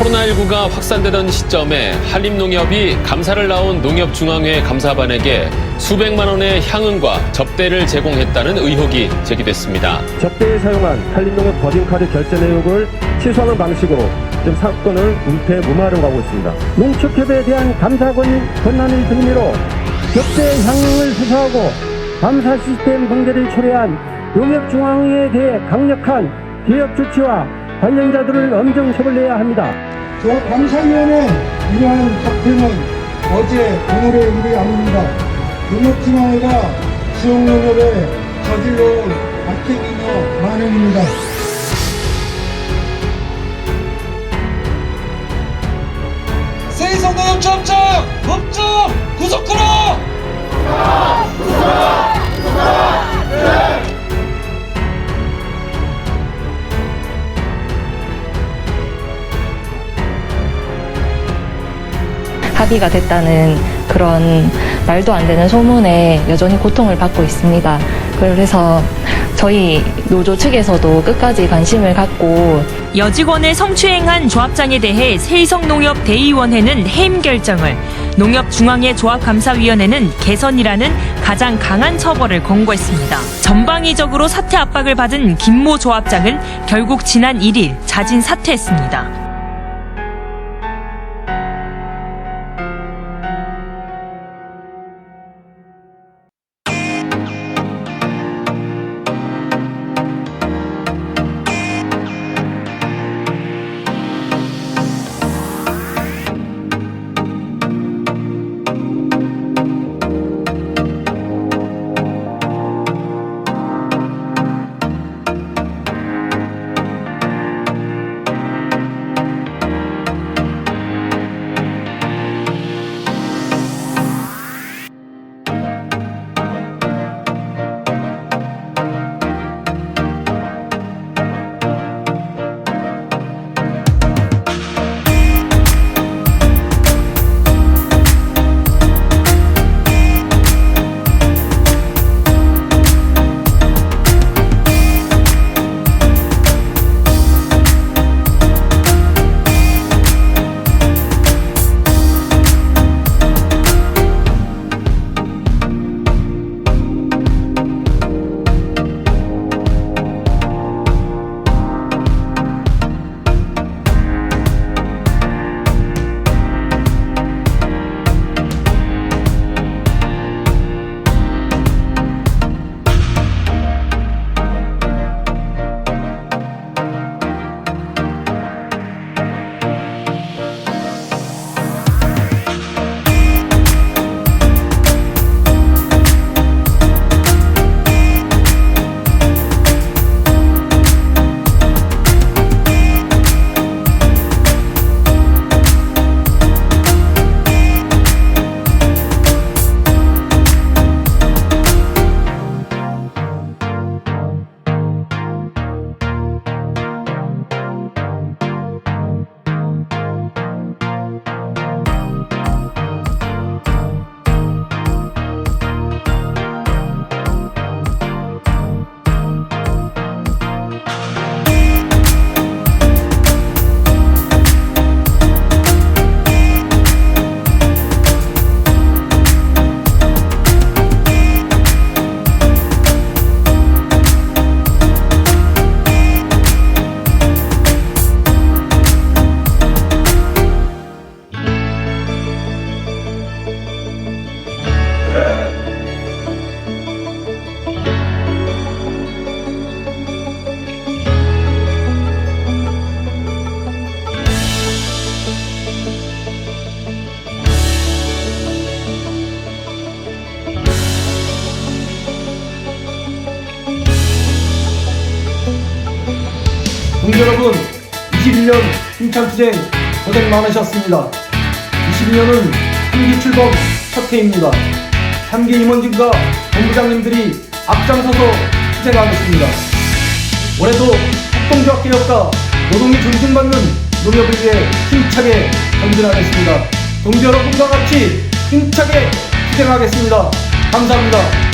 코로나19가 확산되던 시점에 한림농협이 감사를 나온 농협중앙회 감사반에게 수백만 원의 향응과 접대를 제공했다는 의혹이 제기됐습니다. 접대에 사용한 한림농협 법인카드 결제 내역을 취소하는 방식으로 지금 사건을 은폐 무마하려고 하고 있습니다. 농축협에 대한 감사 권- 권한을 등미로 적대 향응을 수사하고 감사 시스템 붕괴를 초래한 농협중앙회에 대해 강력한 개혁 조치와 관련자들을 엄정 처벌해야 합니다. 저 감사위원회 이러한 사태는 어제 오늘의 일이 아닙니다. 농협중앙회가 수용농협에 저질러온 악행이며 만행입니다. 합의가 됐다는 그런 말도 안 되는 소문에 여전히 고통을 받고 있습니다. 그래서 저희 노조 측에서도 끝까지 관심을 갖고 여직원을 성추행한 조합장에 대해 세이성농협 대의원회는 해임 결정을, 농협중앙회 조합감사위원회는 개선이라는 가장 강한 처벌을 권고했습니다. 전방위적으로 사퇴 압박을 받은 김모 조합장은 결국 지난 1일 자진 사퇴했습니다. 동지 여러분, 21년 힘찬 투쟁 고생 많으셨습니다. 22년은 3기 출범 첫 해입니다. 3기 임원진과 본부장님들이 앞장서서 투쟁하겠습니다. 올해도 협동조합 개혁과 노동이 존중받는 농협을 위해 힘차게 전진하겠습니다. 동지 여러분과 같이 힘차게 투쟁하겠습니다. 감사합니다.